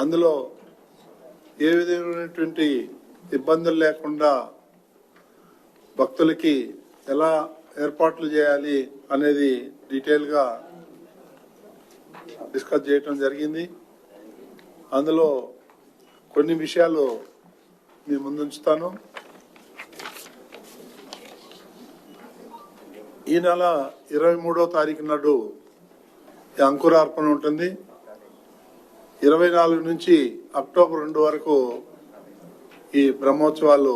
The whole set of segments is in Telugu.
అందులో ఏ విధమైనటువంటి ఇబ్బందులు లేకుండా భక్తులకి ఎలా ఏర్పాట్లు చేయాలి అనేది డీటెయిల్గా డిస్కస్ చేయటం జరిగింది. అందులో కొన్ని విషయాలు మీ ముందుంచుతాను. ఈ నెల ఇరవై మూడో తారీఖు నాడు అంకురార్పణ ఉంటుంది. ఇరవై నాలుగు నుంచి అక్టోబర్ రెండు వరకు ఈ బ్రహ్మోత్సవాలు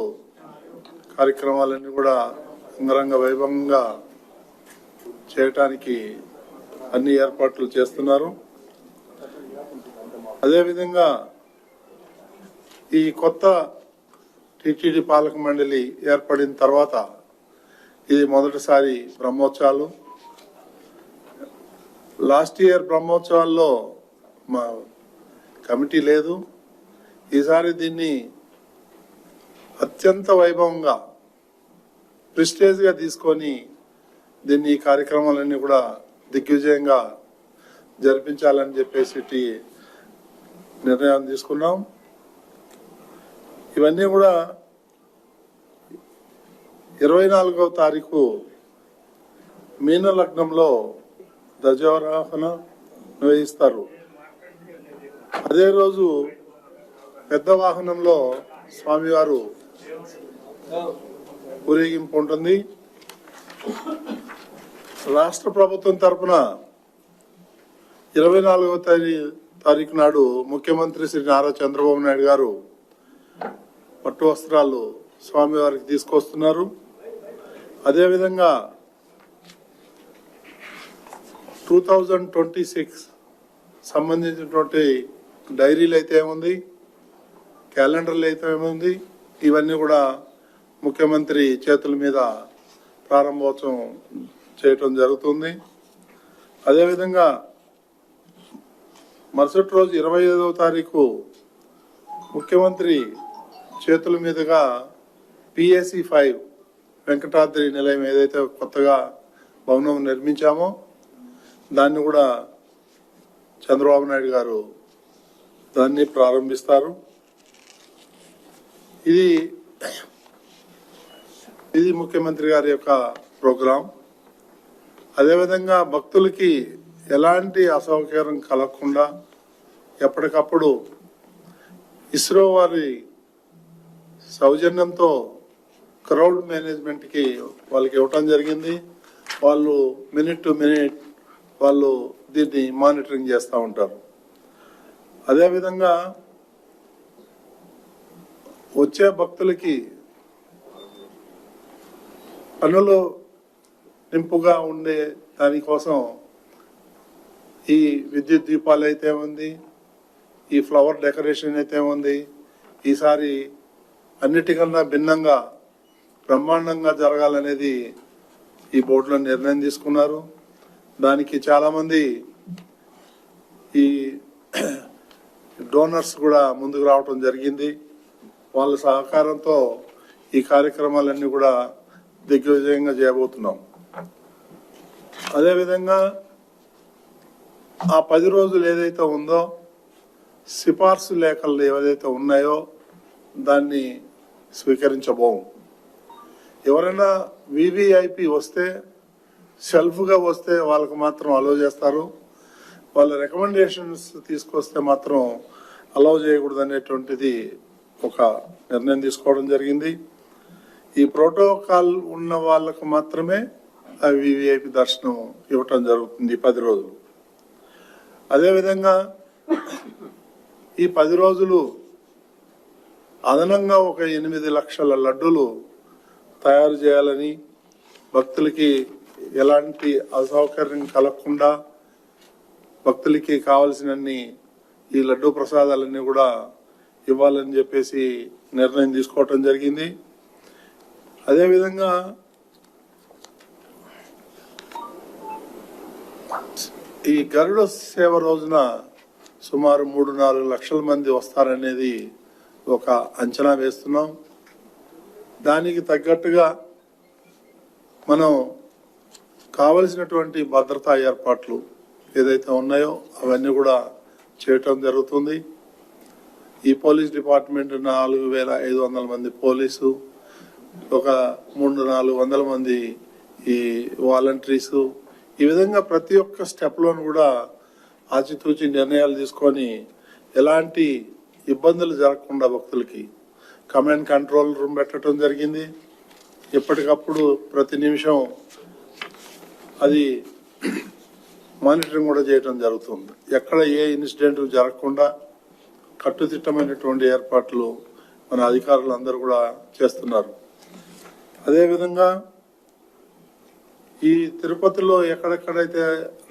కార్యక్రమాలన్నీ కూడా అంగరంగ వైభవంగా చేయటానికి అన్ని ఏర్పాట్లు చేస్తున్నారు. అదేవిధంగా ఈ కొత్త టిటిడి పాలక మండలి ఏర్పడిన తర్వాత ఇది మొదటిసారి బ్రహ్మోత్సవాలు. లాస్ట్ ఇయర్ బ్రహ్మోత్సవాల్లో మా కమిటీ లేదు. ఈసారి దీన్ని అత్యంత వైభవంగా ప్రిస్టేజ్గా తీసుకొని దీన్ని ఈ కార్యక్రమాలన్నీ కూడా దిగ్విజయంగా జరిపించాలని చెప్పేసి ఇట్టి నిర్ణయం తీసుకున్నాం. ఇవన్నీ కూడా ఇరవై నాలుగవ తారీఖు మీన లగ్నంలో ధ్వజారోహణ నిర్వహిస్తారు. అదే రోజు పెద్ద వాహనంలో స్వామివారు ఊరేగింపు ఉంటుంది. రాష్ట్ర ప్రభుత్వం తరపున ఇరవై నాలుగవ తారీఖు నాడు ముఖ్యమంత్రి శ్రీ నారా చంద్రబాబు నాయుడు గారు పట్టు వస్త్రాలు స్వామివారికి తీసుకొస్తున్నారు. అదేవిధంగా టూ థౌజండ్ ట్వంటీ సిక్స్ సంబంధించినటువంటి డైరీలు అయితే ఏముంది? క్యాలెండర్లు అయితే ఏముంది? ఇవన్నీ కూడా ముఖ్యమంత్రి చేతుల మీద ప్రారంభోత్సవం చేయటం జరుగుతుంది. అదేవిధంగా మరుసటి రోజు ఇరవై ఐదవ తారీఖు ముఖ్యమంత్రి చేతుల మీదుగా పిఎసి ఫైవ్ వెంకటాద్రి నిలయం ఏదైతే కొత్తగా భవనం నిర్మించామో దాన్ని కూడా చంద్రబాబు నాయుడు గారు దాన్ని ప్రారంభిస్తారు. ఇది ఇది ముఖ్యమంత్రి గారి యొక్క ప్రోగ్రాం. అదేవిధంగా భక్తులకి ఎలాంటి అసౌకర్యం కలగకుండా ఎప్పటికప్పుడు ఇస్రో వారి సౌజన్యంతో క్రౌడ్ మేనేజ్మెంట్కి వాళ్ళకి ఇవ్వటం జరిగింది. వాళ్ళు మినిట్ టు మినిట్ వాళ్ళు దీన్ని మానిటరింగ్ చేస్తూ ఉంటారు. అదేవిధంగా వచ్చే భక్తులకి పనులు నింపుగా ఉండే దానికోసం ఈ విద్యుత్ దీపాలు అయితే ఉంది ఈ ఫ్లవర్ డెకరేషన్ అయితే ఉంది. ఈసారి అన్నిటికన్నా భిన్నంగా బ్రహ్మాండంగా జరగాలనేది ఈ బోర్డులో నిర్ణయం తీసుకున్నారు. దానికి చాలామంది ఈ డోనర్స్ కూడా ముందుకు రావటం జరిగింది. వాళ్ళ సహకారంతో ఈ కార్యక్రమాలన్నీ కూడా దిగ్విజయంగా చేయబోతున్నాం. అదేవిధంగా ఆ పది రోజులు ఏదైతే ఉందో సిఫార్సు లేఖలు ఏవైతే ఉన్నాయో దాన్ని స్వీకరించబోం. ఎవరైనా వివిఐపి వస్తే సెల్ఫ్గా వస్తే వాళ్ళకు మాత్రం అలో చేస్తారు. వాళ్ళ రికమెండేషన్స్ తీసుకొస్తే మాత్రం అలౌ చేయకూడదు అనేటువంటిది ఒక నిర్ణయం తీసుకోవడం జరిగింది. ఈ ప్రోటోకాల్ ఉన్న వాళ్ళకు మాత్రమే వివిఐపి దర్శనం ఇవ్వటం జరుగుతుంది పది రోజులు. అదేవిధంగా ఈ పది రోజులు అదనంగా ఒక ఎనిమిది లక్షల లడ్డూలు తయారు చేయాలని భక్తులకి ఎలాంటి అసౌకర్యం కలగకుండా భక్తులకి కావలసినన్ని ఈ లడ్డూ ప్రసాదాలన్నీ కూడా ఇవ్వాలని చెప్పేసి నిర్ణయం తీసుకోవటం జరిగింది. అదేవిధంగా ఈ గరుడ సేవ రోజున సుమారు మూడు నాలుగు లక్షల మంది వస్తారనేది ఒక అంచనా వేస్తున్నాం. దానికి తగ్గట్టుగా మనం కావలసినటువంటి భద్రతా ఏర్పాట్లు ఏదైతే ఉన్నాయో అవన్నీ కూడా చేయటం జరుగుతుంది. ఈ పోలీస్ డిపార్ట్మెంట్ నాలుగు వేల ఐదు వందల మంది పోలీసు ఒక మూడు నాలుగు వందల మంది ఈ వాలంటీర్సు. ఈ విధంగా ప్రతి ఒక్క స్టెప్లోను కూడా ఆచితూచి నిర్ణయాలు తీసుకొని ఎలాంటి ఇబ్బందులు జరగకుండా భక్తులకి కమాండ్ కంట్రోల్ రూమ్ పెట్టడం జరిగింది. ఎప్పటికప్పుడు ప్రతి నిమిషం అది మానిటరింగ్ కూడా చేయడం జరుగుతుంది. ఎక్కడ ఏ ఇన్సిడెంట్ జరగకుండా కట్టుదిట్టమైనటువంటి ఏర్పాట్లు మన అధికారులు అందరూ కూడా చేస్తున్నారు. అదేవిధంగా ఈ తిరుపతిలో ఎక్కడెక్కడైతే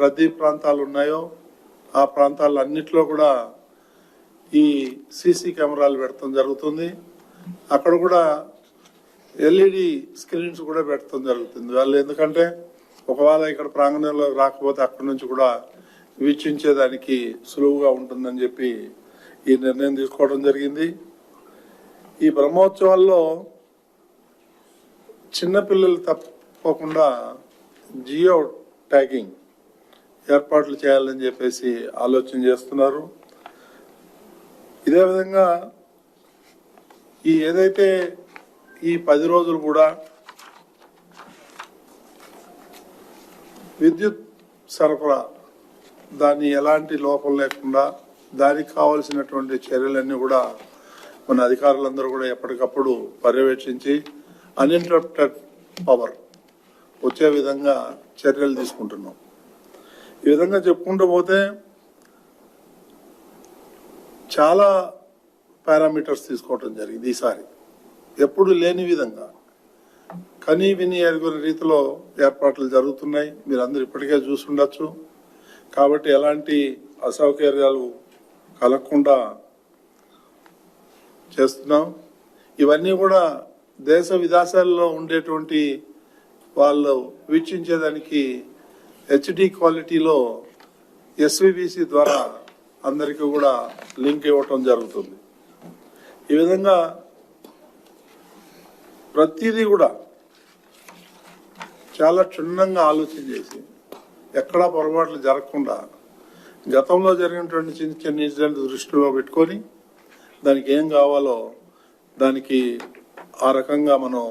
రద్దీ ప్రాంతాలు ఉన్నాయో ఆ ప్రాంతాలన్నింటిలో కూడా ఈ సీసీ కెమెరాలు పెడతాం జరుగుతుంది. అక్కడ కూడా ఎల్ఈడి స్క్రీన్స్ కూడా పెట్టడం జరుగుతుంది. వాళ్ళు ఎందుకంటే ఒకవేళ ఇక్కడ ప్రాంగణంలో రాకపోతే అక్కడి నుంచి కూడా వీక్షించేదానికి సులువుగా ఉంటుందని చెప్పి ఈ నిర్ణయం తీసుకోవడం జరిగింది. ఈ బ్రహ్మోత్సవాల్లో చిన్నపిల్లలు తప్పకుండా జియో ట్యాగింగ్ ఏర్పాట్లు చేయాలని చెప్పేసి ఆలోచన చేస్తున్నారు. ఇదే విధంగా ఈ ఏదైతే ఈ పది రోజులు కూడా విద్యుత్ సరఫరా దాన్ని ఎలాంటి లోపం లేకుండా దానికి కావలసినటువంటి చర్యలన్నీ కూడా మన అధికారులందరూ కూడా ఎప్పటికప్పుడు పర్యవేక్షించి అన్ఇంటరప్టెడ్ పవర్ వచ్చే విధంగా చర్యలు తీసుకుంటున్నాం. ఈ విధంగా చెప్పుకుంటూ పోతే చాలా పారామీటర్స్ తీసుకోవటం జరిగింది ఈసారి. ఎప్పుడు లేని విధంగా. కనీ విని ఎరుగుని రీతిలో ఏర్పాట్లు జరుగుతున్నాయి. మీరు అందరు ఇప్పటికే చూసుండొచ్చు. కాబట్టి ఎలాంటి అసౌకర్యాలు కలగకుండా చేస్తున్నాం. ఇవన్నీ కూడా దేశ విదేశాల్లో ఉండేటువంటి వాళ్ళు వీక్షించేదానికి హెచ్డి క్వాలిటీలో ఎస్విబిసి ద్వారా అందరికీ కూడా లింక్ ఇవ్వటం జరుగుతుంది. ఈ విధంగా ప్రతిదీ కూడా చాలా క్షుణ్ణంగా ఆలోచన చేసి ఎక్కడా పొరపాట్లు జరగకుండా గతంలో జరిగినటువంటి చిన్న చిన్న ఇన్సిడెంట్ దృష్టిలో పెట్టుకొని దానికి ఏం కావాలో దానికి ఆ రకంగా మనం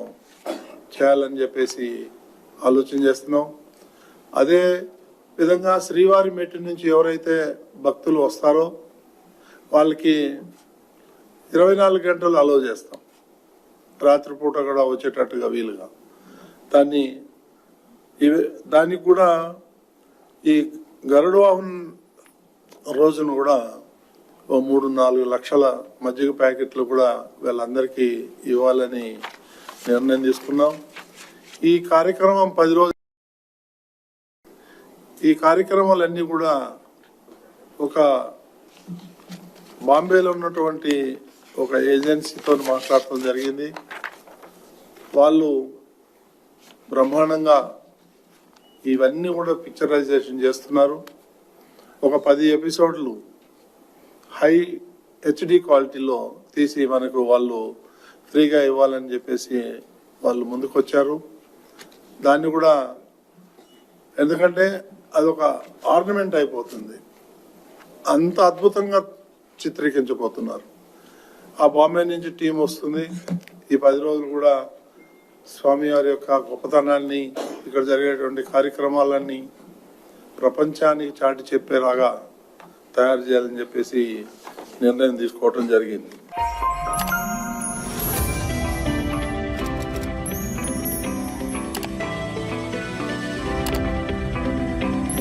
చేయాలని చెప్పేసి ఆలోచన చేస్తున్నాం. అదే విధంగా శ్రీవారి మెట్టు నుంచి ఎవరైతే భక్తులు వస్తారో వాళ్ళకి ఇరవై నాలుగు గంటలు అలో చేస్తాం. రాత్రిపూట కూడా వచ్చేటట్టుగా వీలుగా. దాన్ని ఇవి దానికి కూడా ఈ గరుడ వాహన్ రోజును కూడా ఓ మూడు నాలుగు లక్షల మజ్జిగ ప్యాకెట్లు కూడా వీళ్ళందరికీ ఇవ్వాలని నిర్ణయం తీసుకున్నాం. ఈ కార్యక్రమం పది రోజులు ఈ కార్యక్రమాలన్నీ కూడా ఒక బాంబేలో ఉన్నటువంటి ఒక ఏజెన్సీతో మాట్లాడటం జరిగింది. వాళ్ళు బ్రహ్మాండంగా ఇవన్నీ కూడా పిక్చరైజేషన్ చేస్తున్నారు. ఒక పది ఎపిసోడ్లు హై హెచ్డి క్వాలిటీలో తీసి మనకు వాళ్ళు ఫ్రీగా ఇవ్వాలని చెప్పేసి వాళ్ళు ముందుకొచ్చారు. దాన్ని కూడా ఎందుకంటే అదొక ఆర్నమెంట్ అయిపోతుంది. అంత అద్భుతంగా చిత్రీకరించబోతున్నారు. ఆ బాంబే నుంచి టీం వస్తుంది. ఈ పది రోజులు కూడా స్వామివారి యొక్క గొప్పతనాన్ని ఇక్కడ జరిగేటువంటి కార్యక్రమాలన్నీ ప్రపంచానికి చాటి చెప్పేలాగా తయారు చేయాలని చెప్పేసి నిర్ణయం తీసుకోవటం జరిగింది.